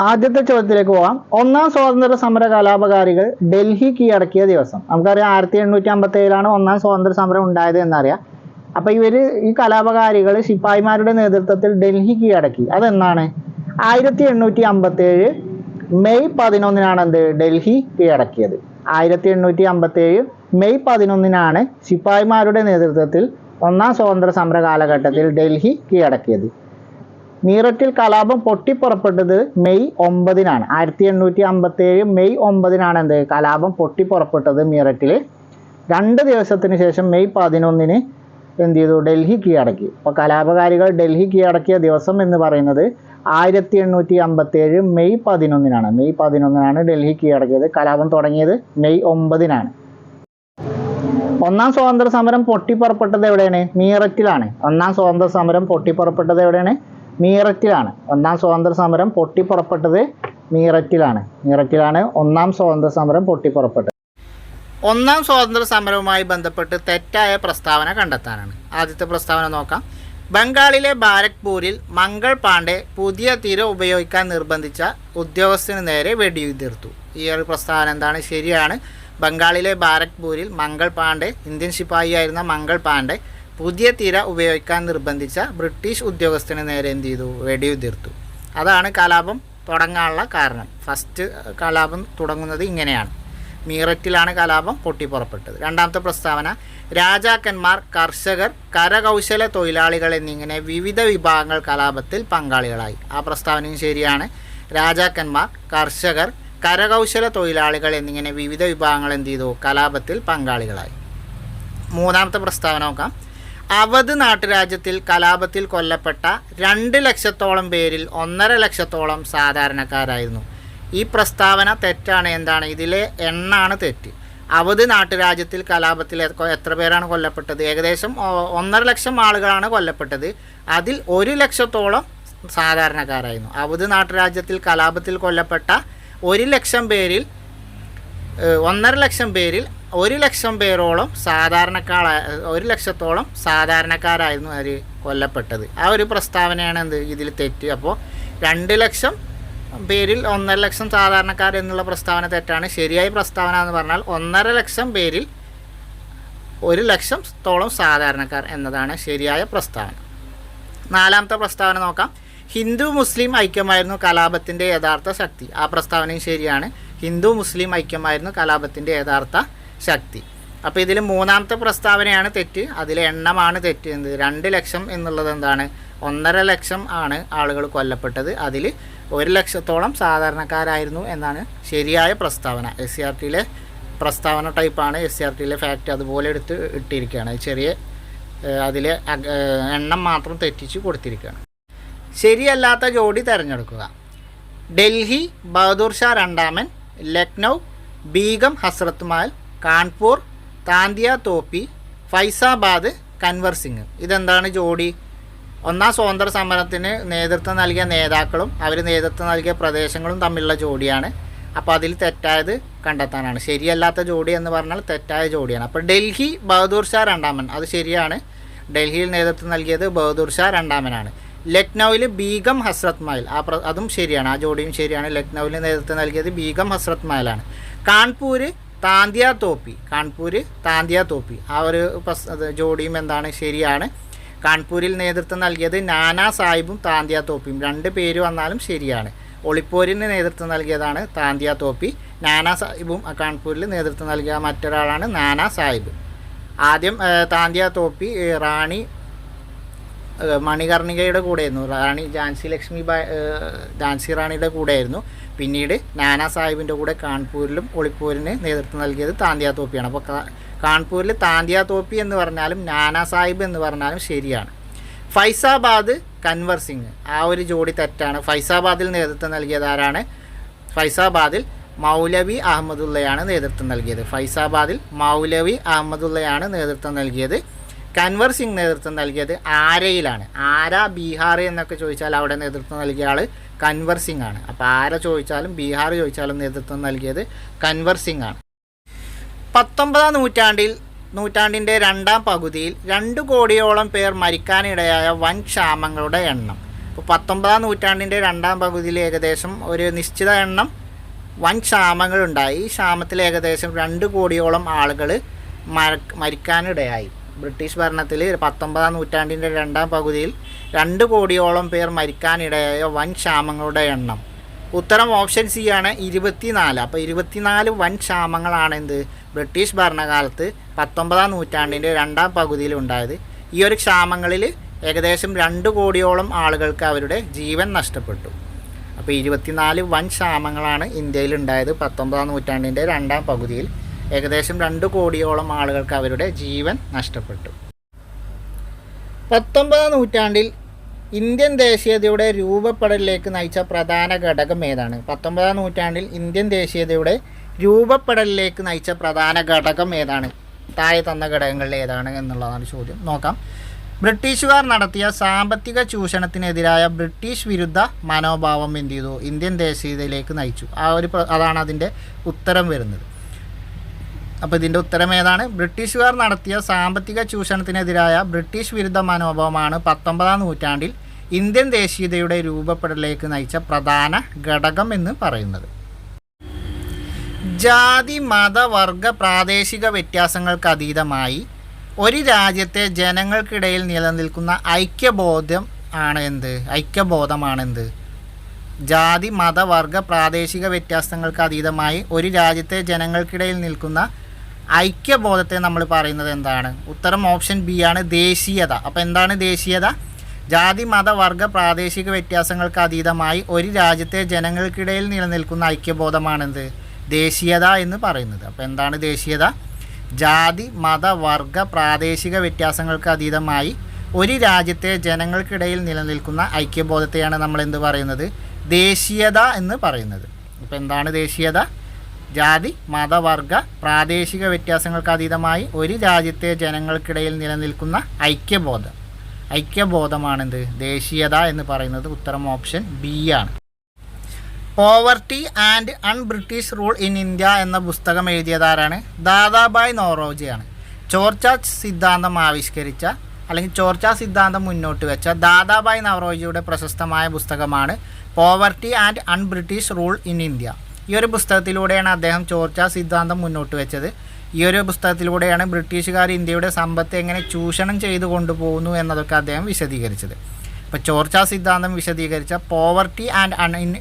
ആദ്യത്തെ ചോദ്യത്തിലേക്ക് പോകാം. ഒന്നാം സ്വാതന്ത്ര്യ സമര കലാപകാരികൾ ഡൽഹി കീഴടക്കിയ ദിവസം. നമുക്കറിയാം ആയിരത്തി എണ്ണൂറ്റി അമ്പത്തി ഏഴിലാണ് ഒന്നാം സ്വാതന്ത്ര്യ സമരം ഉണ്ടായത് എന്നറിയാം. അപ്പൊ ഇവർ ഈ കലാപകാരികൾ ശിപ്പായിമാരുടെ നേതൃത്വത്തിൽ ഡൽഹി കീഴടക്കി. അതെന്നാണ് ആയിരത്തി എണ്ണൂറ്റി അമ്പത്തി ഏഴ് മെയ് പതിനൊന്നിനാണ് എന്ത്? ഡൽഹി കീഴടക്കിയത്. ആയിരത്തി എണ്ണൂറ്റി അമ്പത്തി ഏഴ് മെയ് പതിനൊന്നിനാണ് ശിപ്പായിമാരുടെ നേതൃത്വത്തിൽ ഒന്നാം സ്വാതന്ത്ര്യ സമര കാലഘട്ടത്തിൽ ഡൽഹി കീഴടക്കിയത്. മീററ്റിൽ കലാപം പൊട്ടിപ്പുറപ്പെട്ടത് മെയ് ഒമ്പതിനാണ്. ആയിരത്തി എണ്ണൂറ്റി അമ്പത്തി ഏഴ് മെയ് ഒമ്പതിനാണ് എന്ത്? കലാപം പൊട്ടിപ്പുറപ്പെട്ടത് മീററ്റിൽ രണ്ട് ദിവസത്തിന് ശേഷം മെയ് പതിനൊന്നിന് എന്ത് ചെയ്തു? ഡൽഹി കീഴടക്കി. അപ്പോൾ കലാപകാരികൾ ഡൽഹി കീഴടക്കിയ ദിവസം എന്ന് പറയുന്നത് ആയിരത്തി എണ്ണൂറ്റി അമ്പത്തി ഏഴ് മെയ് പതിനൊന്നിനാണ്. മെയ് പതിനൊന്നിനാണ് ഡൽഹി കീഴടക്കിയത്. കലാപം തുടങ്ങിയത് മെയ് ഒമ്പതിനാണ്. ഒന്നാം സ്വാതന്ത്ര്യ സമരം പൊട്ടിപ്പുറപ്പെട്ടത് എവിടെയാണ്? മീററ്റിലാണ്. ഒന്നാം സ്വാതന്ത്ര്യ സമരം പൊട്ടിപ്പുറപ്പെട്ടത് എവിടെയാണ്? മീററ്റിലാണ്. ഒന്നാം സ്വാതന്ത്ര്യ സമരം പൊട്ടിപ്പുറപ്പെട്ടത് മീററ്റിലാണ്. മീററ്റിലാണ് ഒന്നാം സ്വാതന്ത്ര്യ സമരം പൊട്ടിപ്പുറപ്പെട്ടത്. ഒന്നാം സ്വാതന്ത്ര്യ സമരവുമായി ബന്ധപ്പെട്ട് തെറ്റായ പ്രസ്താവന കണ്ടെത്താനാണ്. ആദ്യത്തെ പ്രസ്താവന നോക്കാം. ബംഗാളിലെ ബാരക്പൂരിൽ മംഗൾ പാണ്ഡെ പുതിയ തീര ഉപയോഗിക്കാൻ നിർബന്ധിച്ച ഉദ്യോഗസ്ഥന് നേരെ വെടിയുതിർത്തു. ഈ ഒരു പ്രസ്താവന എന്താണ്? ശരിയാണ്. ബംഗാളിലെ ബാരക്പൂരിൽ മംഗൾ പാണ്ഡെ ഇന്ത്യൻ ശിപ്പായിയായിരുന്ന മംഗൾ പാണ്ഡെ പുതിയ തീര ഉപയോഗിക്കാൻ നിർബന്ധിച്ച ബ്രിട്ടീഷ് ഉദ്യോഗസ്ഥന് നേരെ എന്ത് ചെയ്തു? വെടിയുതിർത്തു. അതാണ് കലാപം തുടങ്ങാനുള്ള കാരണം. ഫസ്റ്റ് കലാപം തുടങ്ങുന്നത് ഇങ്ങനെയാണ്. മീററ്റിലാണ് കലാപം പൊട്ടിപ്പുറപ്പെട്ടത്. രണ്ടാമത്തെ പ്രസ്താവന രാജാക്കന്മാർ കർഷകർ കരകൗശല തൊഴിലാളികൾ എന്നിങ്ങനെ വിവിധ വിഭാഗങ്ങൾ കലാപത്തിൽ പങ്കാളികളായി. ആ പ്രസ്താവനയും ശരിയാണ്. രാജാക്കന്മാർ കർഷകർ കരകൗശല തൊഴിലാളികൾ എന്നിങ്ങനെ വിവിധ വിഭാഗങ്ങൾ എന്ത് ചെയ്തു? കലാപത്തിൽ പങ്കാളികളായി. മൂന്നാമത്തെ പ്രസ്താവന നോക്കാം. അവധ് നാട്ടുരാജ്യത്തിൽ കലാപത്തിൽ കൊല്ലപ്പെട്ട രണ്ട് ലക്ഷത്തോളം പേരിൽ ഒന്നര ലക്ഷത്തോളം സാധാരണക്കാരായിരുന്നു. ഈ പ്രസ്താവന തെറ്റാണ് എന്താണ്? ഇതിലെ എണ്ണാണ് തെറ്റ്. അവധ് നാട്ടുരാജ്യത്തിൽ കലാപത്തിൽ എത്ര- പേരാണ് കൊല്ലപ്പെട്ടത്? ഏകദേശം ഒന്നര ലക്ഷം ആളുകളാണ് കൊല്ലപ്പെട്ടത്. അതിൽ ഒരു ലക്ഷത്തോളം സാധാരണക്കാരായിരുന്നു. അവധ് നാട്ടുരാജ്യത്തിൽ കലാപത്തിൽ കൊല്ലപ്പെട്ട ഒരു ലക്ഷം പേരിൽ ഒന്നര ലക്ഷം പേരിൽ ഒരു ലക്ഷം പേരോളം സാധാരണക്കാർ ഒരു ലക്ഷത്തോളം സാധാരണക്കാരായിരുന്നു അവർ കൊല്ലപ്പെട്ടത്. ആ ഒരു പ്രസ്താവനയാണ് എന്ത് ഇതിൽ തെറ്റ്. അപ്പോൾ രണ്ട് ലക്ഷം പേരിൽ ഒന്നര ലക്ഷം സാധാരണക്കാർ എന്നുള്ള പ്രസ്താവന തെറ്റാണ്. ശരിയായ പ്രസ്താവന എന്ന് പറഞ്ഞാൽ ഒന്നര ലക്ഷം പേരിൽ ഒരു ലക്ഷത്തോളം സാധാരണക്കാർ എന്നതാണ് ശരിയായ പ്രസ്താവന. നാലാമത്തെ പ്രസ്താവന നോക്കാം. ഹിന്ദു മുസ്ലിം ഐക്യമായിരുന്നു കലാപത്തിന്റെ യഥാർത്ഥ ശക്തി. ആ പ്രസ്താവനയും ശരിയാണ്. ഹിന്ദു മുസ്ലിം ഐക്യമായിരുന്നു കലാപത്തിന്റെ യഥാർത്ഥ ശക്തി. അപ്പോൾ ഇതിൽ മൂന്നാമത്തെ പ്രസ്താവനയാണ് തെറ്റ്. അതിൽ എണ്ണമാണ് തെറ്റ്. എന്ത്? രണ്ട് ലക്ഷം എന്നുള്ളത് എന്താണ്? ഒന്നര ലക്ഷം ആണ് ആളുകൾ കൊല്ലപ്പെട്ടത്. അതിൽ ഒരു ലക്ഷത്തോളം സാധാരണക്കാരായിരുന്നു എന്നാണ് ശരിയായ പ്രസ്താവന. എസ് സി ആർ ടിയിലെ പ്രസ്താവന ടൈപ്പാണ് എസ് സി ആർ ടിയിലെ ഫാക്റ്റ് അതുപോലെ എടുത്ത് ഇട്ടിരിക്കുകയാണ്. ചെറിയ അതിലെ എണ്ണം മാത്രം തെറ്റിച്ച് കൊടുത്തിരിക്കുകയാണ്. ശരിയല്ലാത്ത ജോഡി തിരഞ്ഞെടുക്കുക. ഡൽഹി ബഹദൂർ ഷാ രണ്ടാമൻ ലക്നൗ ബീഗം ഹസ്രത്ത് മഹൽ കാൺപൂർ താന്തിയ തോപ്പി ഫൈസാബാദ് കൻവർ സിംഗ്. ഇതെന്താണ് ജോഡി? ഒന്നാം സ്വാതന്ത്ര്യ സമരത്തിന് നേതൃത്വം നൽകിയ നേതാക്കളും അവർ നേതൃത്വം നൽകിയ പ്രദേശങ്ങളും തമ്മിലുള്ള ജോഡിയാണ്. അപ്പോൾ അതിൽ തെറ്റായത് കണ്ടെത്താനാണ്. ശരിയല്ലാത്ത ജോഡി എന്ന് പറഞ്ഞാൽ തെറ്റായ ജോഡിയാണ്. അപ്പോൾ ഡൽഹി ബഹദൂർ ഷാ രണ്ടാമൻ. അത് ശരിയാണ്. ഡൽഹിയിൽ നേതൃത്വം നൽകിയത് ബഹദൂർ ഷാ രണ്ടാമനാണ്. ലക്നൗവിൽ ബീഗം ഹസ്രത് മഹൽ ആ അതും ശരിയാണ്. ആ ജോഡിയും ശരിയാണ്. ലക്നൗവിൽ നേതൃത്വം നൽകിയത് ബീഗം ഹസ്രത് മഹലാണ് കാൺപൂര് താന്തിയ തോപ്പി കാൺപൂർ താന്തിയ തോപ്പി. ആ ഒരു ജോഡിയും എന്താണ് ശരിയാണ്. കാൺപൂരിൽ നേതൃത്വം നൽകിയത് നാനാ സാഹിബും താന്തിയ തോപ്പിയും. രണ്ട് പേര് വന്നാലും ശരിയാണ്. ഒളിപ്പോരിന് നേതൃത്വം നൽകിയതാണ് താന്തിയ തോപ്പി. നാനാ സാഹിബും കാൺപൂരിൽ നേതൃത്വം നൽകിയ മറ്റൊരാളാണ് നാനാ സാഹിബ്. ആദ്യം താന്തിയ തോപ്പി റാണി മണികർണികയുടെ കൂടെയായിരുന്നു. റാണി ഝാൻസി ലക്ഷ്മി ഏഹ് ഝാൻസി റാണിയുടെ കൂടെയായിരുന്നു. പിന്നീട് നാനാ സാഹിബിന്റെ കൂടെ കാൺപൂരിലും ഒളിപ്പൂരിന് നേതൃത്വം നൽകിയത് താന്തിയ തോപ്പിയാണ് അപ്പോൾ കാൺപൂരിൽ താന്തിയ തോപ്പി എന്ന് പറഞ്ഞാലും നാനാ സാഹിബ് എന്ന് പറഞ്ഞാലും ശരിയാണ്. ഫൈസാബാദ് കൻവർ സിംഗ് ആ ഒരു ജോഡി തെറ്റാണ്. ഫൈസാബാദിൽ നേതൃത്വം നൽകിയത് ആരാണ്? ഫൈസാബാദിൽ മൗലവി അഹമ്മദുള്ളയാണ് നേതൃത്വം നൽകിയത്. ഫൈസാബാദിൽ മൗലവി അഹമ്മദുള്ളയാണ് നേതൃത്വം നൽകിയത്. കൻവർ സിംഗ് നേതൃത്വം നൽകിയത് ആരയിലാണ്? ആര ബീഹാർ എന്നൊക്കെ ചോദിച്ചാൽ അവിടെ നേതൃത്വം നൽകിയ ആൾ കൻവർ സിംഗ് ആണ്. അപ്പോൾ ആര ചോദിച്ചാലും ബീഹാർ ചോദിച്ചാലും നേതൃത്വം നൽകിയത് കൻവർ സിംഗ് ആണ്. പത്തൊമ്പതാം നൂറ്റാണ്ടിൽ നൂറ്റാണ്ടിന്റെ രണ്ടാം പകുതിയിൽ രണ്ട് കോടിയോളം പേർ മരിക്കാനിടയായ വൻ ക്ഷാമങ്ങളുടെ എണ്ണം. ഇപ്പോൾ പത്തൊമ്പതാം നൂറ്റാണ്ടിന്റെ രണ്ടാം പകുതിയിൽ ഏകദേശം ഒരു നിശ്ചിത എണ്ണം വൻ ക്ഷാമങ്ങളുണ്ടായി ഈ ക്ഷാമത്തിൽ ഏകദേശം രണ്ട് കോടിയോളം ആളുകൾ മര മരിക്കാനിടയായി. ബ്രിട്ടീഷ് ഭരണത്തിൽ പത്തൊമ്പതാം നൂറ്റാണ്ടിന്റെ രണ്ടാം പകുതിയിൽ രണ്ട് കോടിയോളം പേർ മരിക്കാനിടയായ വൻ ക്ഷാമങ്ങളുടെ എണ്ണം. ഉത്തരം ഓപ്ഷൻ സി ആണ് ഇരുപത്തിനാല്. അപ്പോൾ ഇരുപത്തിനാല് വൻ ക്ഷാമങ്ങളാണ് എന്ത് ബ്രിട്ടീഷ് ഭരണകാലത്ത് പത്തൊമ്പതാം നൂറ്റാണ്ടിന്റെ രണ്ടാം പകുതിയിൽ ഉണ്ടായത്. ഈ ഒരു ക്ഷാമങ്ങളിൽ ഏകദേശം രണ്ട് കോടിയോളം ആളുകൾക്ക് അവരുടെ ജീവൻ നഷ്ടപ്പെട്ടു. അപ്പോൾ ഇരുപത്തിനാല് വൻ ക്ഷാമങ്ങളാണ് ഇന്ത്യയിൽ ഉണ്ടായത് പത്തൊമ്പതാം നൂറ്റാണ്ടിന്റെ രണ്ടാം പകുതിയിൽ. ഏകദേശം രണ്ട് കോടിയോളം ആളുകൾക്ക് അവരുടെ ജീവൻ നഷ്ടപ്പെട്ടു. പത്തൊമ്പതാം നൂറ്റാണ്ടിൽ ഇന്ത്യൻ ദേശീയതയുടെ രൂപപ്പെടലിലേക്ക് നയിച്ച പ്രധാന ഘടകം ഏതാണ്? പത്തൊമ്പതാം നൂറ്റാണ്ടിൽ ഇന്ത്യൻ ദേശീയതയുടെ രൂപപ്പെടലിലേക്ക് നയിച്ച പ്രധാന ഘടകം ഏതാണ്? താഴെ തന്ന ഘടകങ്ങളിൽ ഏതാണ് എന്നുള്ളതാണ് ചോദ്യം. നോക്കാം. ബ്രിട്ടീഷുകാർ നടത്തിയ സാമ്പത്തിക ചൂഷണത്തിനെതിരായ ബ്രിട്ടീഷ് വിരുദ്ധ മനോഭാവം എന്ത് ചെയ്തു? ഇന്ത്യൻ ദേശീയതയിലേക്ക് നയിച്ചു. ആ ഒരു അതാണ് അതിന്റെ ഉത്തരം വരുന്നത്. അപ്പോൾ ഇതിന്റെ ഉത്തരം ഏതാണ്? ബ്രിട്ടീഷുകാർ നടത്തിയ സാമ്പത്തിക ചൂഷണത്തിനെതിരായ ബ്രിട്ടീഷ് വിരുദ്ധ മനോഭാവമാണ് പത്തൊമ്പതാം നൂറ്റാണ്ടിൽ ഇന്ത്യൻ ദേശീയതയുടെ രൂപപ്പെടലിലേക്ക് നയിച്ച പ്രധാന ഘടകം എന്ന് പറയുന്നത്. ജാതി മത വർഗ പ്രാദേശിക വ്യത്യാസങ്ങൾക്ക് അതീതമായി ഒരു രാജ്യത്തെ ജനങ്ങൾക്കിടയിൽ നിലനിൽക്കുന്ന ഐക്യബോധം ആണ് എന്ത്? ഐക്യബോധമാണെന്ത്? ജാതി മത വർഗ പ്രാദേശിക വ്യത്യാസങ്ങൾക്ക് അതീതമായി ഒരു രാജ്യത്തെ ജനങ്ങൾക്കിടയിൽ നിൽക്കുന്ന ഐക്യബോധത്തെ നമ്മൾ പറയുന്നത് എന്താണ്? ഉത്തരം ഓപ്ഷൻ ബി ആണ് ദേശീയത. അപ്പോൾ എന്താണ് ദേശീയത? ജാതി മത വർഗ പ്രാദേശിക വ്യത്യാസങ്ങൾക്ക് അതീതമായി ഒരു രാജ്യത്തെ ജനങ്ങൾക്കിടയിൽ നിലനിൽക്കുന്ന ഐക്യബോധമാണെന്ത്? ദേശീയത എന്ന് പറയുന്നത്. അപ്പോൾ എന്താണ് ദേശീയത? ജാതി മത വർഗ പ്രാദേശിക വ്യത്യാസങ്ങൾക്ക് അതീതമായി ഒരു രാജ്യത്തെ ജനങ്ങൾക്കിടയിൽ നിലനിൽക്കുന്ന ഐക്യബോധത്തെയാണ് നമ്മൾ എന്ത് പറയുന്നത്? ദേശീയത എന്ന് പറയുന്നത്. അപ്പോൾ എന്താണ് ദേശീയത? ജാതി മതവർഗ പ്രാദേശിക വ്യത്യാസങ്ങൾക്ക് അതീതമായി ഒരു രാജ്യത്തെ ജനങ്ങൾക്കിടയിൽ നിലനിൽക്കുന്ന ഐക്യബോധം. ഐക്യബോധമാണെന്ത്? ദേശീയത എന്ന് പറയുന്നത് ഉത്തരം ഓപ്ഷൻ ബി ആണ്. Poverty and un British rule in India എന്ന പുസ്തകം എഴുതിയതാരാണ്? ദാദാബായ് നോറോജിയാണ്. ചോർച്ച സിദ്ധാന്തം ആവിഷ്കരിച്ച അല്ലെങ്കിൽ ചോർച്ച സിദ്ധാന്തം മുന്നോട്ട് വെച്ച ദാദാബായ് നവറോജിയുടെ പ്രശസ്തമായ പുസ്തകമാണ് poverty and un British rule in India ഈ ഒരു പുസ്തകത്തിലൂടെയാണ് അദ്ദേഹം ചോർച്ച സിദ്ധാന്തം മുന്നോട്ട് വെച്ചത്. ഈ ഒരു പുസ്തകത്തിലൂടെയാണ് ബ്രിട്ടീഷുകാർ ഇന്ത്യയുടെ സമ്പത്ത് എങ്ങനെ ചൂഷണം ചെയ്തു കൊണ്ടുപോകുന്നു എന്നതൊക്കെ അദ്ദേഹം വിശദീകരിച്ചത്. ഇപ്പോൾ ചോർച്ച സിദ്ധാന്തം വിശദീകരിച്ച poverty and un in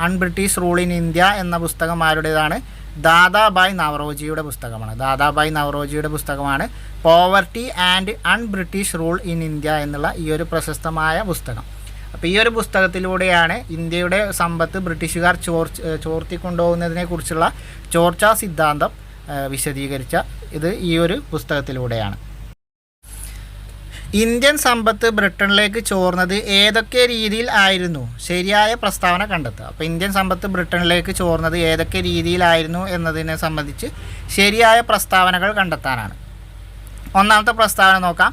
un British rule in India എന്ന പുസ്തകം ആരുടേതാണ്? ദാദാബായ് നവറോജിയുടെ പുസ്തകമാണ്. ദാദാബായ് നവറോജിയുടെ പുസ്തകമാണ് poverty and un British rule in India എന്നുള്ള ഈ ഒരു പ്രശസ്തമായ പുസ്തകം. അപ്പോൾ ഈ ഒരു പുസ്തകത്തിലൂടെയാണ് ഇന്ത്യയുടെ സമ്പത്ത് ബ്രിട്ടീഷുകാർ ചോർ ചോർത്തിക്കൊണ്ടുപോകുന്നതിനെ കുറിച്ചുള്ള ചോർച്ചാ സിദ്ധാന്തം വിശദീകരിച്ച ഇത് ഈ ഒരു പുസ്തകത്തിലൂടെയാണ്. ഇന്ത്യൻ സമ്പത്ത് ബ്രിട്ടനിലേക്ക് ചോർന്നത് ഏതൊക്കെ രീതിയിൽ ആയിരുന്നു? ശരിയായ പ്രസ്താവന കണ്ടെത്തുക. അപ്പോൾ ഇന്ത്യൻ സമ്പത്ത് ബ്രിട്ടനിലേക്ക് ചോർന്നത് ഏതൊക്കെ രീതിയിലായിരുന്നു എന്നതിനെ സംബന്ധിച്ച് ശരിയായ പ്രസ്താവനകൾ കണ്ടെത്താനാണ്. ഒന്നാമത്തെ പ്രസ്താവന നോക്കാം.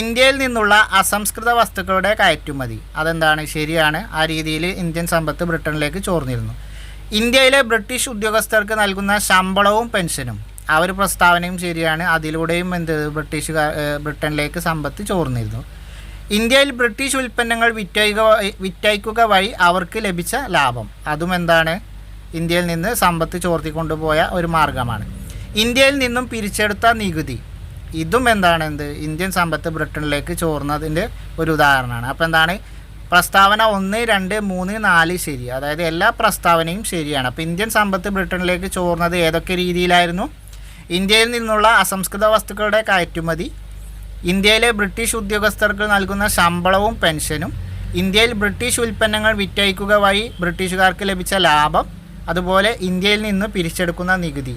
ഇന്ത്യയിൽ നിന്നുള്ള അസംസ്കൃത വസ്തുക്കളുടെ കയറ്റുമതി. അതെന്താണ്? ശരിയാണ്. ആ രീതിയിൽ ഇന്ത്യൻ സമ്പത്ത് ബ്രിട്ടനിലേക്ക് ചോർന്നിരുന്നു. ഇന്ത്യയിലെ ബ്രിട്ടീഷ് ഉദ്യോഗസ്ഥർക്ക് നൽകുന്ന ശമ്പളവും പെൻഷനും ആ ഒരു പ്രസ്താവനയും ശരിയാണ്. അതിലൂടെയും എന്ത് ബ്രിട്ടീഷുകാർ ബ്രിട്ടനിലേക്ക് സമ്പത്ത് ചോർന്നിരുന്നു. ഇന്ത്യയിൽ ബ്രിട്ടീഷ് ഉൽപ്പന്നങ്ങൾ വിറ്റയക വിറ്റയക്കുക വഴി അവർക്ക് ലഭിച്ച ലാഭം. അതും എന്താണ്? ഇന്ത്യയിൽ നിന്ന് സമ്പത്ത് ചോർത്തിക്കൊണ്ടുപോയ ഒരു മാർഗമാണ്. ഇന്ത്യയിൽ നിന്നും പിരിച്ചെടുത്ത നികുതി. ഇതും എന്താണ് എന്ത്? ഇന്ത്യൻ സമ്പത്ത് ബ്രിട്ടനിലേക്ക് ചോർന്നതിന്റെ ഒരു ഉദാഹരണമാണ്. അപ്പോൾ എന്താണ്? പ്രസ്താവന ഒന്ന് രണ്ട് മൂന്ന് നാല് ശരി. അതായത് എല്ലാ പ്രസ്താവനയും ശരിയാണ്. അപ്പോൾ ഇന്ത്യൻ സമ്പത്ത് ബ്രിട്ടനിലേക്ക് ചോർന്നത് ഏതൊക്കെ രീതിയിലായിരുന്നു? ഇന്ത്യയിൽ നിന്നുള്ള അസംസ്കൃത വസ്തുക്കളുടെ കയറ്റുമതി ഇന്ത്യയിലെ ബ്രിട്ടീഷ് ഉദ്യോഗസ്ഥർക്ക് നൽകുന്ന ശമ്പളവും പെൻഷനും ഇന്ത്യയിൽ ബ്രിട്ടീഷ് ഉൽപ്പന്നങ്ങൾ വിറ്റയക്കുക വഴി ബ്രിട്ടീഷുകാർക്ക് ലഭിച്ച ലാഭം അതുപോലെ ഇന്ത്യയിൽ നിന്ന് പിരിച്ചെടുക്കുന്ന നികുതി.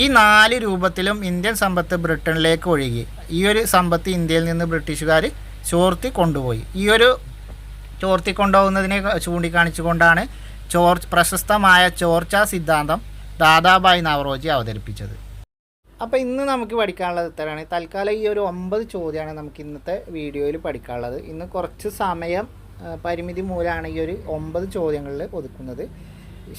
ഈ നാല് രൂപത്തിലും ഇന്ത്യൻ സമ്പത്ത് ബ്രിട്ടനിലേക്ക് ഒഴുകി. ഈ ഒരു സമ്പത്ത് ഇന്ത്യയിൽ നിന്ന് ബ്രിട്ടീഷുകാർ ചോർത്തി കൊണ്ടുപോയി. ഈ ഒരു ചോർത്തി കൊണ്ടുപോകുന്നതിനെ ചൂണ്ടിക്കാണിച്ചുകൊണ്ടാണ് ചോർ പ്രശസ്തമായ ചോർച്ച സിദ്ധാന്തം ദാദാബായ് നവറോജി അവതരിപ്പിച്ചത്. അപ്പോൾ ഇന്ന് നമുക്ക് പഠിക്കാനുള്ളത് ഇത്രയാണ്. തൽക്കാലം ഈ ഒരു ഒമ്പത് ചോദ്യമാണ് നമുക്ക് ഇന്നത്തെ വീഡിയോയിൽ പഠിക്കാനുള്ളത്. ഇന്ന് കുറച്ച് സമയം പരിമിതി മൂലമാണ് ഈ ഒരു ഒമ്പത് ചോദ്യങ്ങളിൽ ഒതുക്കുന്നത്.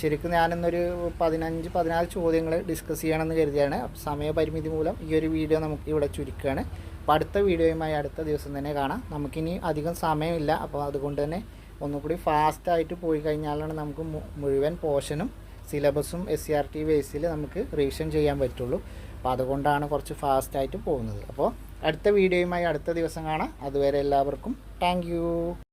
ശരിക്കും ഞാനിന്നൊരു പതിനഞ്ച് പതിനാറ് ചോദ്യങ്ങൾ ഡിസ്കസ് ചെയ്യണമെന്ന് കരുതിയാണ്. സമയപരിമിതി മൂലം ഈ ഒരു വീഡിയോ നമുക്ക് ഇവിടെ ചുരുക്കുകയാണ് അപ്പോൾ അടുത്ത വീഡിയോയുമായി അടുത്ത ദിവസം തന്നെ കാണാം. നമുക്കിനി അധികം സമയമില്ല. അപ്പോൾ അതുകൊണ്ട് തന്നെ ഒന്നുകൂടി ഫാസ്റ്റായിട്ട് പോയി കഴിഞ്ഞാലാണ് നമുക്ക് മുഴുവൻ പോർഷനും സിലബസും എസ് സി ആർ ടി ബേസിൽ നമുക്ക് റിവിഷൻ ചെയ്യാൻ പറ്റുള്ളൂ. അപ്പോൾ അതുകൊണ്ടാണ് കുറച്ച് ഫാസ്റ്റായിട്ട് പോകുന്നത്. അപ്പോൾ അടുത്ത വീഡിയോയുമായി അടുത്ത ദിവസം കാണാം. അതുവരെ എല്ലാവർക്കും താങ്ക്